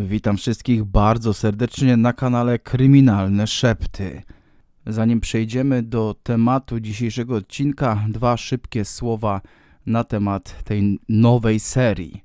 Witam wszystkich bardzo serdecznie na kanale Kryminalne Szepty. Zanim przejdziemy do tematu dzisiejszego odcinka, dwa szybkie słowa na temat tej nowej serii.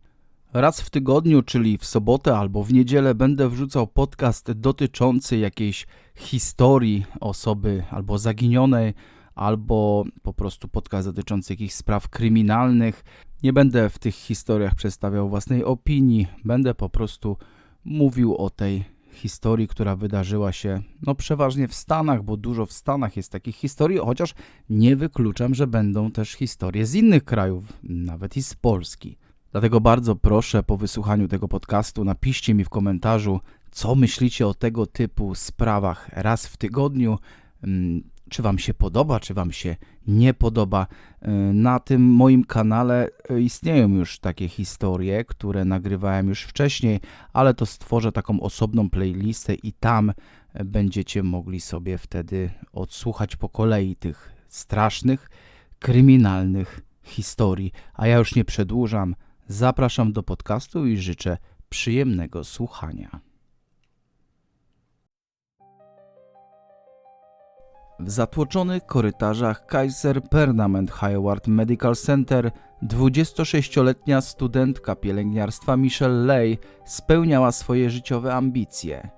Raz w tygodniu, czyli w sobotę albo w niedzielę, będę wrzucał podcast dotyczący jakiejś historii osoby albo zaginionej, albo po prostu podcast dotyczący jakichś spraw kryminalnych. Nie będę w tych historiach przedstawiał własnej opinii, będę po prostu mówił o tej historii, która wydarzyła się no przeważnie w Stanach, bo dużo w Stanach jest takich historii, chociaż nie wykluczam, że będą też historie z innych krajów, nawet i z Polski. Dlatego bardzo proszę po wysłuchaniu tego podcastu napiszcie mi w komentarzu, co myślicie o tego typu sprawach raz w tygodniu. Czy Wam się podoba, czy Wam się nie podoba. Y, Na tym moim kanale y, istnieją już takie historie, które nagrywałem już wcześniej, ale to stworzę taką osobną playlistę i tam y, będziecie mogli sobie wtedy odsłuchać po kolei tych strasznych, kryminalnych historii. A ja już nie przedłużam. Zapraszam do podcastu i życzę przyjemnego słuchania. W zatłoczonych korytarzach Kaiser Permanent Highward Medical Center 26-letnia studentka pielęgniarstwa Michelle Lay spełniała swoje życiowe ambicje.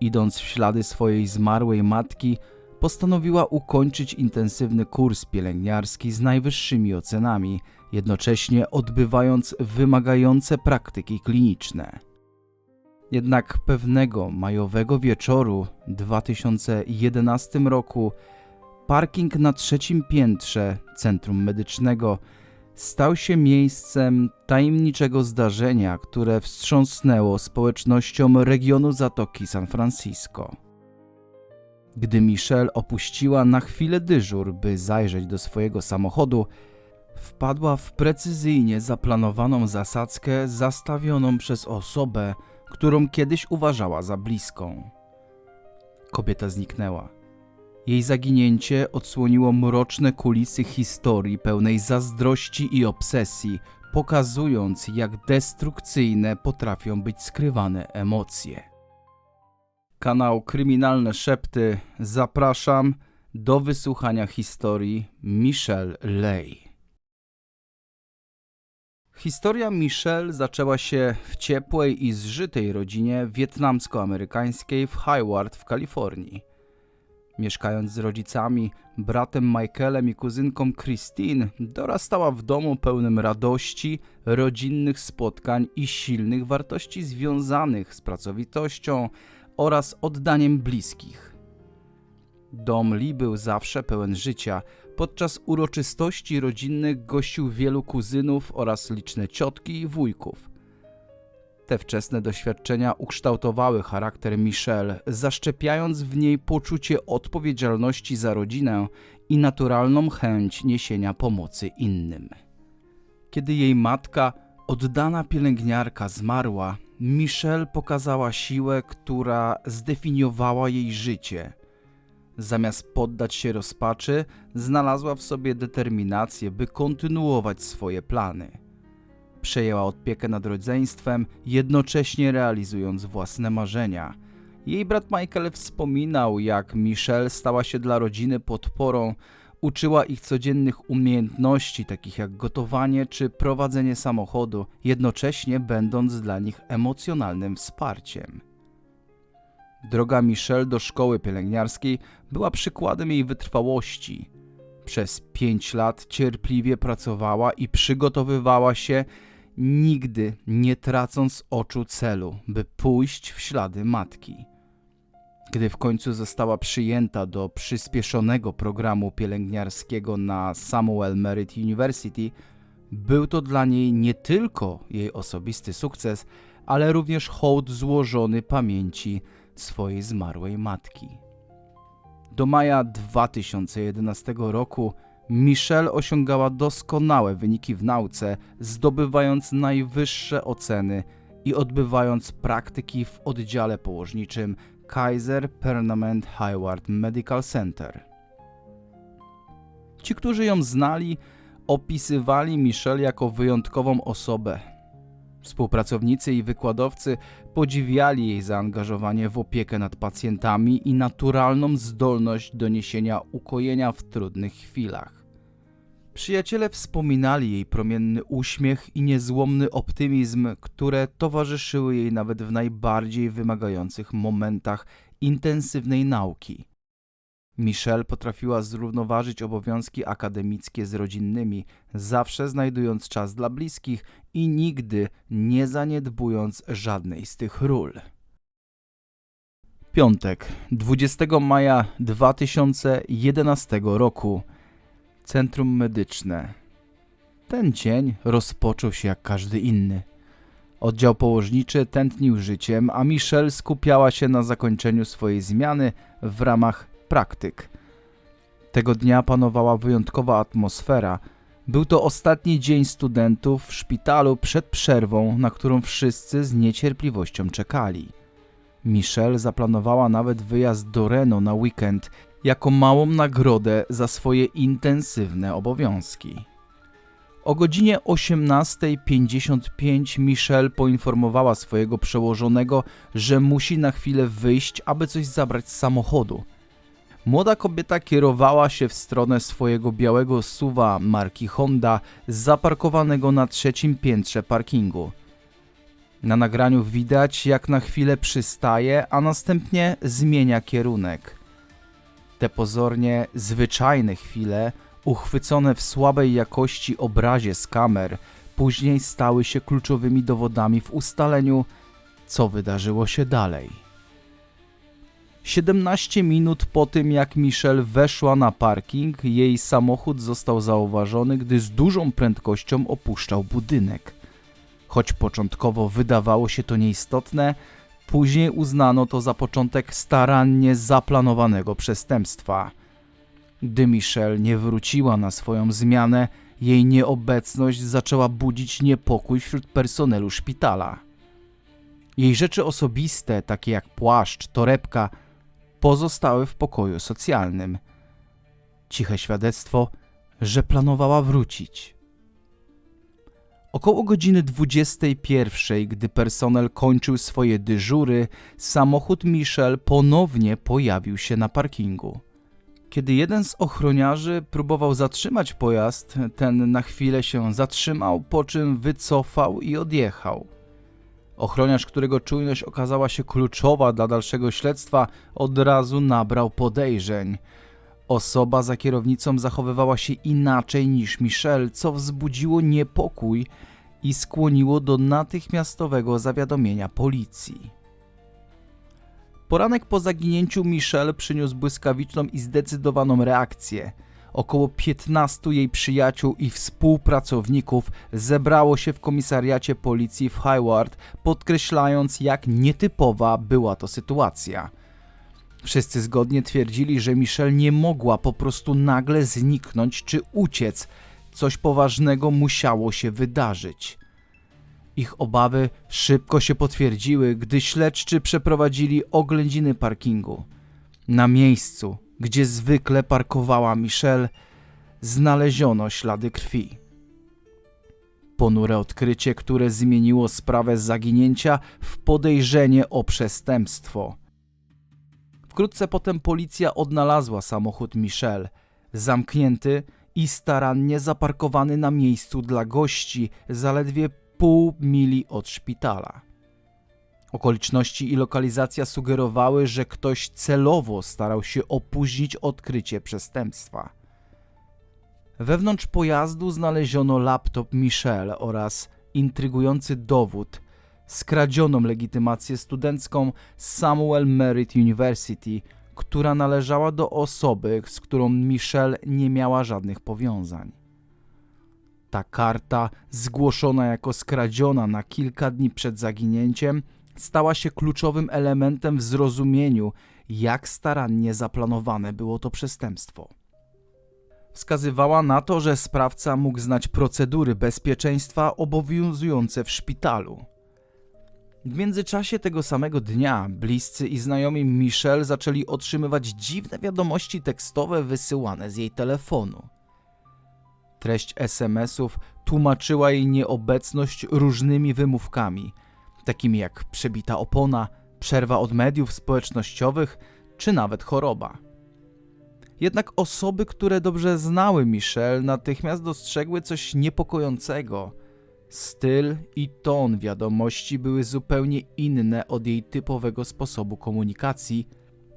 Idąc w ślady swojej zmarłej matki, postanowiła ukończyć intensywny kurs pielęgniarski z najwyższymi ocenami, jednocześnie odbywając wymagające praktyki kliniczne. Jednak pewnego majowego wieczoru 2011 roku parking na trzecim piętrze centrum medycznego stał się miejscem tajemniczego zdarzenia, które wstrząsnęło społecznością regionu Zatoki San Francisco. Gdy Michelle opuściła na chwilę dyżur, by zajrzeć do swojego samochodu, wpadła w precyzyjnie zaplanowaną zasadzkę zastawioną przez osobę, którą kiedyś uważała za bliską. Kobieta zniknęła. Jej zaginięcie odsłoniło mroczne kulisy historii pełnej zazdrości i obsesji, pokazując, jak destrukcyjne potrafią być skrywane emocje. Kanał Kryminalne Szepty zapraszam do wysłuchania historii Michelle Lay. Historia Michelle zaczęła się w ciepłej i zżytej rodzinie wietnamsko-amerykańskiej w Hayward w Kalifornii. Mieszkając z rodzicami, bratem Michaelem i kuzynką Christine, dorastała w domu pełnym radości, rodzinnych spotkań i silnych wartości związanych z pracowitością oraz oddaniem bliskich. Dom Lee był zawsze pełen życia. Podczas uroczystości rodzinnych gościł wielu kuzynów oraz liczne ciotki i wujków. Te wczesne doświadczenia ukształtowały charakter Michelle, zaszczepiając w niej poczucie odpowiedzialności za rodzinę i naturalną chęć niesienia pomocy innym. Kiedy jej matka, oddana pielęgniarka, zmarła, Michelle pokazała siłę, która zdefiniowała jej życie – Zamiast poddać się rozpaczy, znalazła w sobie determinację, by kontynuować swoje plany. Przejęła opiekę nad rodzeństwem, jednocześnie realizując własne marzenia. Jej brat Michael wspominał, jak Michelle stała się dla rodziny podporą, uczyła ich codziennych umiejętności, takich jak gotowanie czy prowadzenie samochodu, jednocześnie będąc dla nich emocjonalnym wsparciem. Droga Michelle do szkoły pielęgniarskiej była przykładem jej wytrwałości. Przez pięć lat cierpliwie pracowała i przygotowywała się, nigdy nie tracąc oczu celu, by pójść w ślady matki. Gdy w końcu została przyjęta do przyspieszonego programu pielęgniarskiego na Samuel Merritt University, był to dla niej nie tylko jej osobisty sukces, ale również hołd złożony pamięci swojej zmarłej matki. Do maja 2011 roku Michelle osiągała doskonałe wyniki w nauce, zdobywając najwyższe oceny i odbywając praktyki w oddziale położniczym Kaiser Permanent Highward Medical Center. Ci, którzy ją znali, opisywali Michelle jako wyjątkową osobę. Współpracownicy i wykładowcy podziwiali jej zaangażowanie w opiekę nad pacjentami i naturalną zdolność do niesienia ukojenia w trudnych chwilach. Przyjaciele wspominali jej promienny uśmiech i niezłomny optymizm, które towarzyszyły jej nawet w najbardziej wymagających momentach intensywnej nauki. Michelle potrafiła zrównoważyć obowiązki akademickie z rodzinnymi, zawsze znajdując czas dla bliskich i nigdy nie zaniedbując żadnej z tych ról. Piątek, 20 maja 2011 roku. Centrum Medyczne. Ten dzień rozpoczął się jak każdy inny. Oddział położniczy tętnił życiem, a Michelle skupiała się na zakończeniu swojej zmiany w ramach praktyk. Tego dnia panowała wyjątkowa atmosfera. Był to ostatni dzień studentów w szpitalu przed przerwą, na którą wszyscy z niecierpliwością czekali. Michelle zaplanowała nawet wyjazd do Reno na weekend jako małą nagrodę za swoje intensywne obowiązki. O godzinie 18.55 Michelle poinformowała swojego przełożonego, że musi na chwilę wyjść, aby coś zabrać z samochodu. Młoda kobieta kierowała się w stronę swojego białego suwa marki Honda zaparkowanego na trzecim piętrze parkingu. Na nagraniu widać, jak na chwilę przystaje, a następnie zmienia kierunek. Te pozornie zwyczajne chwile, uchwycone w słabej jakości obrazie z kamer, później stały się kluczowymi dowodami w ustaleniu, co wydarzyło się dalej. 17 minut po tym, jak Michelle weszła na parking, jej samochód został zauważony, gdy z dużą prędkością opuszczał budynek. Choć początkowo wydawało się to nieistotne, później uznano to za początek starannie zaplanowanego przestępstwa. Gdy Michelle nie wróciła na swoją zmianę, jej nieobecność zaczęła budzić niepokój wśród personelu szpitala. Jej rzeczy osobiste, takie jak płaszcz, torebka, pozostały w pokoju socjalnym. Ciche świadectwo, że planowała wrócić. Około godziny 21, gdy personel kończył swoje dyżury, samochód Michelle ponownie pojawił się na parkingu. Kiedy jeden z ochroniarzy próbował zatrzymać pojazd, ten na chwilę się zatrzymał, po czym wycofał i odjechał. Ochroniarz, którego czujność okazała się kluczowa dla dalszego śledztwa, od razu nabrał podejrzeń. Osoba za kierownicą zachowywała się inaczej niż Michelle, co wzbudziło niepokój i skłoniło do natychmiastowego zawiadomienia policji. Poranek po zaginięciu Michelle przyniósł błyskawiczną i zdecydowaną reakcję. Około 15 jej przyjaciół i współpracowników zebrało się w komisariacie policji w Hayward, podkreślając, jak nietypowa była to sytuacja. Wszyscy zgodnie twierdzili, że Michelle nie mogła po prostu nagle zniknąć czy uciec. Coś poważnego musiało się wydarzyć. Ich obawy szybko się potwierdziły, gdy śledczy przeprowadzili oględziny parkingu. Na miejscu, gdzie zwykle parkowała Michelle, znaleziono ślady krwi. Ponure odkrycie, które zmieniło sprawę zaginięcia w podejrzenie o przestępstwo. Wkrótce potem policja odnalazła samochód Michelle, zamknięty i starannie zaparkowany na miejscu dla gości, zaledwie pół mili od szpitala. Okoliczności i lokalizacja sugerowały, że ktoś celowo starał się opóźnić odkrycie przestępstwa. Wewnątrz pojazdu znaleziono laptop Michelle oraz intrygujący dowód skradzioną legitymację studencką Samuel Merritt University, która należała do osoby, z którą Michelle nie miała żadnych powiązań. Ta karta, zgłoszona jako skradziona na kilka dni przed zaginięciem, stała się kluczowym elementem w zrozumieniu, jak starannie zaplanowane było to przestępstwo. Wskazywała na to, że sprawca mógł znać procedury bezpieczeństwa obowiązujące w szpitalu. W międzyczasie tego samego dnia bliscy i znajomi Michelle zaczęli otrzymywać dziwne wiadomości tekstowe wysyłane z jej telefonu. Treść SMS-ów tłumaczyła jej nieobecność różnymi wymówkami, takimi jak przebita opona, przerwa od mediów społecznościowych czy nawet choroba. Jednak osoby, które dobrze znały Michelle, natychmiast dostrzegły coś niepokojącego. Styl i ton wiadomości były zupełnie inne od jej typowego sposobu komunikacji,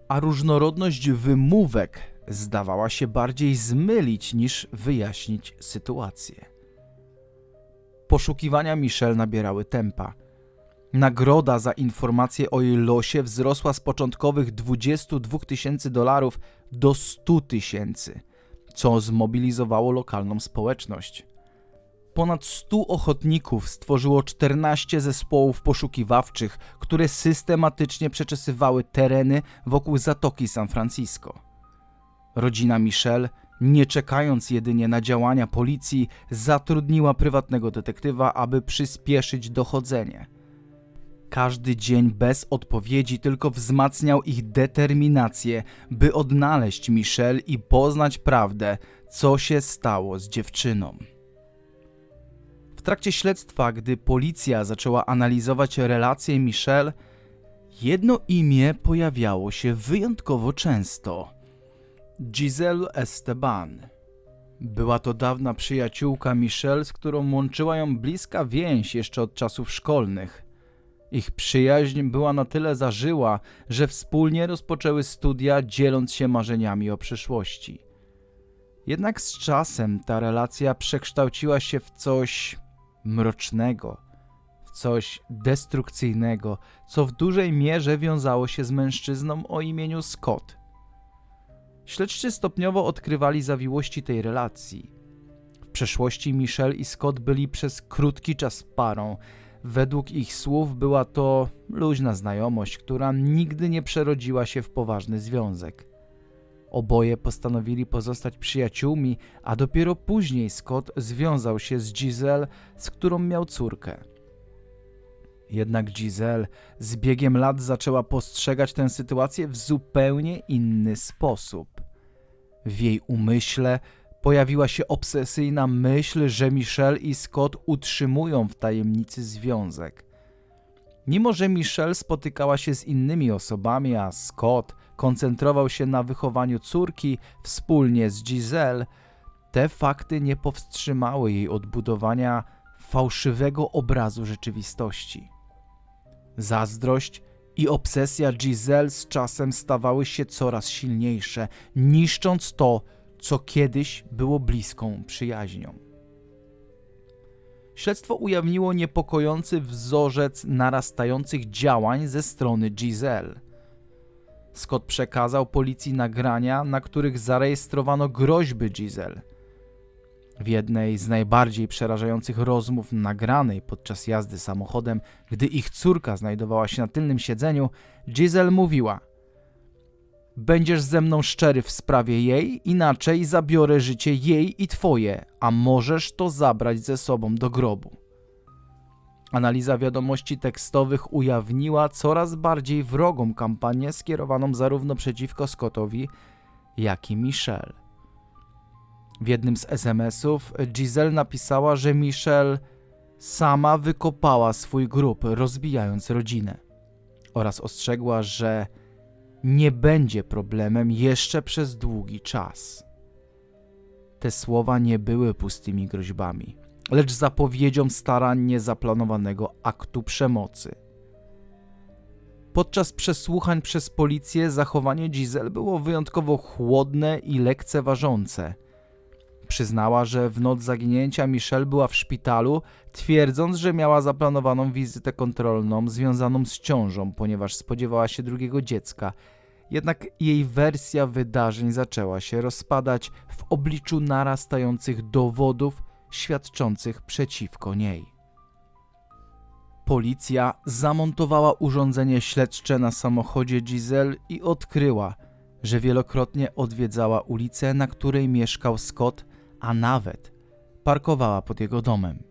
a różnorodność wymówek zdawała się bardziej zmylić niż wyjaśnić sytuację. Poszukiwania Michelle nabierały tempa. Nagroda za informację o jej losie wzrosła z początkowych 22 tysięcy dolarów do 100 tysięcy, co zmobilizowało lokalną społeczność. Ponad 100 ochotników stworzyło 14 zespołów poszukiwawczych, które systematycznie przeczesywały tereny wokół Zatoki San Francisco. Rodzina Michelle, nie czekając jedynie na działania policji, zatrudniła prywatnego detektywa, aby przyspieszyć dochodzenie. Każdy dzień bez odpowiedzi tylko wzmacniał ich determinację, by odnaleźć Michelle i poznać prawdę, co się stało z dziewczyną. W trakcie śledztwa, gdy policja zaczęła analizować relacje Michelle, jedno imię pojawiało się wyjątkowo często. Giselle Esteban. Była to dawna przyjaciółka Michelle, z którą łączyła ją bliska więź jeszcze od czasów szkolnych. Ich przyjaźń była na tyle zażyła, że wspólnie rozpoczęły studia, dzieląc się marzeniami o przyszłości. Jednak z czasem ta relacja przekształciła się w coś mrocznego, w coś destrukcyjnego, co w dużej mierze wiązało się z mężczyzną o imieniu Scott. Śledczy stopniowo odkrywali zawiłości tej relacji. W przeszłości Michelle i Scott byli przez krótki czas parą. Według ich słów była to luźna znajomość, która nigdy nie przerodziła się w poważny związek. Oboje postanowili pozostać przyjaciółmi, a dopiero później Scott związał się z Giselle, z którą miał córkę. Jednak Giselle z biegiem lat zaczęła postrzegać tę sytuację w zupełnie inny sposób. W jej umyśle pojawiła się obsesyjna myśl, że Michelle i Scott utrzymują w tajemnicy związek. Mimo, że Michelle spotykała się z innymi osobami, a Scott koncentrował się na wychowaniu córki wspólnie z Giselle, te fakty nie powstrzymały jej od budowania fałszywego obrazu rzeczywistości. Zazdrość i obsesja Giselle z czasem stawały się coraz silniejsze, niszcząc to, co kiedyś było bliską przyjaźnią. Śledztwo ujawniło niepokojący wzorzec narastających działań ze strony Giselle. Scott przekazał policji nagrania, na których zarejestrowano groźby Giselle. W jednej z najbardziej przerażających rozmów nagranej podczas jazdy samochodem, gdy ich córka znajdowała się na tylnym siedzeniu, Giselle mówiła: Będziesz ze mną szczery w sprawie jej, inaczej zabiorę życie jej i twoje, a możesz to zabrać ze sobą do grobu. Analiza wiadomości tekstowych ujawniła coraz bardziej wrogą kampanię skierowaną zarówno przeciwko Scottowi, jak i Michelle. W jednym z SMS-ów Giselle napisała, że Michelle sama wykopała swój grób, rozbijając rodzinę. Oraz ostrzegła, że nie będzie problemem jeszcze przez długi czas. Te słowa nie były pustymi groźbami, lecz zapowiedzią starannie zaplanowanego aktu przemocy. Podczas przesłuchań przez policję zachowanie Giselle było wyjątkowo chłodne i lekceważące – Przyznała, że w noc zaginięcia Michelle była w szpitalu, twierdząc, że miała zaplanowaną wizytę kontrolną związaną z ciążą, ponieważ spodziewała się drugiego dziecka. Jednak jej wersja wydarzeń zaczęła się rozpadać w obliczu narastających dowodów świadczących przeciwko niej. Policja zamontowała urządzenie śledcze na samochodzie Giselle i odkryła, że wielokrotnie odwiedzała ulicę, na której mieszkał Scott a nawet parkowała pod jego domem.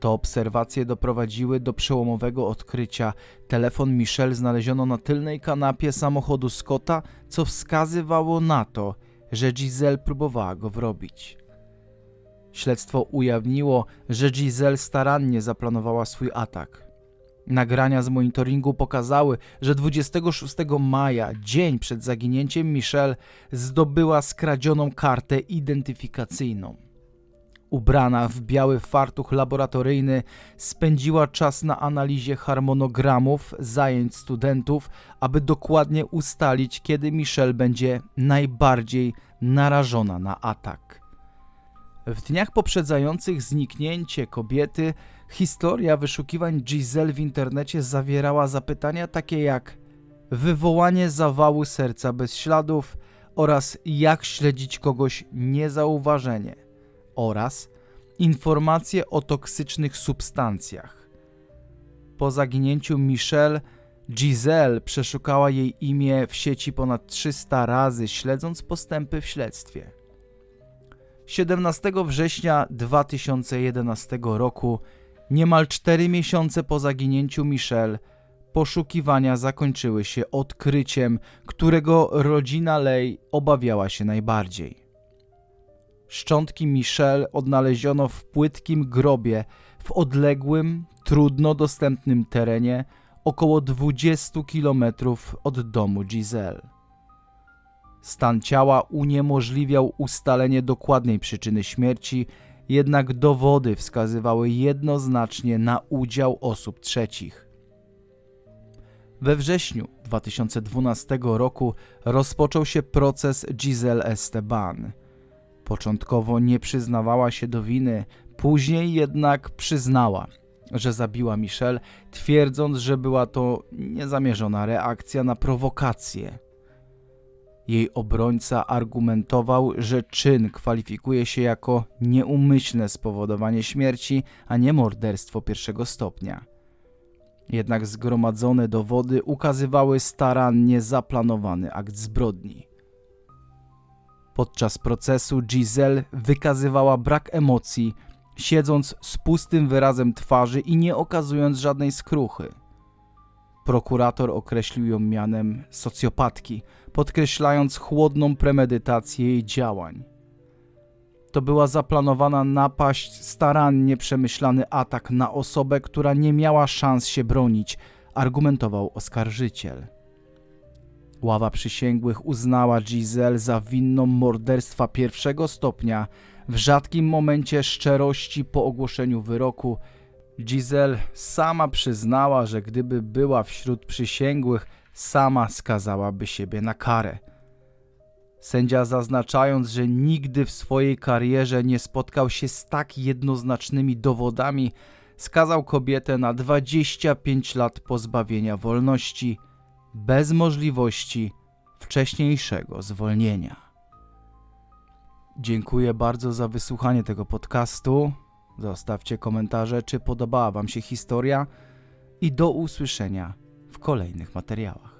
To obserwacje doprowadziły do przełomowego odkrycia. Telefon Michelle znaleziono na tylnej kanapie samochodu Scotta, co wskazywało na to, że Giselle próbowała go wrobić. Śledztwo ujawniło, że Giselle starannie zaplanowała swój atak. Nagrania z monitoringu pokazały, że 26 maja, dzień przed zaginięciem Michelle, zdobyła skradzioną kartę identyfikacyjną. Ubrana w biały fartuch laboratoryjny, spędziła czas na analizie harmonogramów zajęć studentów, aby dokładnie ustalić, kiedy Michelle będzie najbardziej narażona na atak. W dniach poprzedzających zniknięcie kobiety, historia wyszukiwań Giselle w internecie zawierała zapytania takie jak wywołanie zawału serca bez śladów oraz jak śledzić kogoś niezauważenie oraz informacje o toksycznych substancjach. Po zaginięciu Michelle, Giselle przeszukała jej imię w sieci ponad 300 razy, śledząc postępy w śledztwie. 17 września 2011 roku, niemal 4 miesiące po zaginięciu Michelle, poszukiwania zakończyły się odkryciem, którego rodzina Lej obawiała się najbardziej. Szczątki Michelle odnaleziono w płytkim grobie w odległym, trudno dostępnym terenie około 20 kilometrów od domu Giselle. Stan ciała uniemożliwiał ustalenie dokładnej przyczyny śmierci, jednak dowody wskazywały jednoznacznie na udział osób trzecich. We wrześniu 2012 roku rozpoczął się proces Giselle Esteban. Początkowo nie przyznawała się do winy, później jednak przyznała, że zabiła Michelle, twierdząc, że była to niezamierzona reakcja na prowokację. Jej obrońca argumentował, że czyn kwalifikuje się jako nieumyślne spowodowanie śmierci, a nie morderstwo pierwszego stopnia. Jednak zgromadzone dowody ukazywały starannie zaplanowany akt zbrodni. Podczas procesu Giselle wykazywała brak emocji, siedząc z pustym wyrazem twarzy i nie okazując żadnej skruchy. Prokurator określił ją mianem socjopatki, podkreślając chłodną premedytację jej działań. To była zaplanowana napaść, starannie przemyślany atak na osobę, która nie miała szans się bronić, argumentował oskarżyciel. Ława przysięgłych uznała Giselle za winną morderstwa pierwszego stopnia w rzadkim momencie szczerości po ogłoszeniu wyroku. Giselle sama przyznała, że gdyby była wśród przysięgłych, sama skazałaby siebie na karę. Sędzia zaznaczając, że nigdy w swojej karierze nie spotkał się z tak jednoznacznymi dowodami, skazał kobietę na 25 lat pozbawienia wolności bez możliwości wcześniejszego zwolnienia. Dziękuję bardzo za wysłuchanie tego podcastu. Zostawcie komentarze, czy podobała Wam się historia i do usłyszenia w kolejnych materiałach.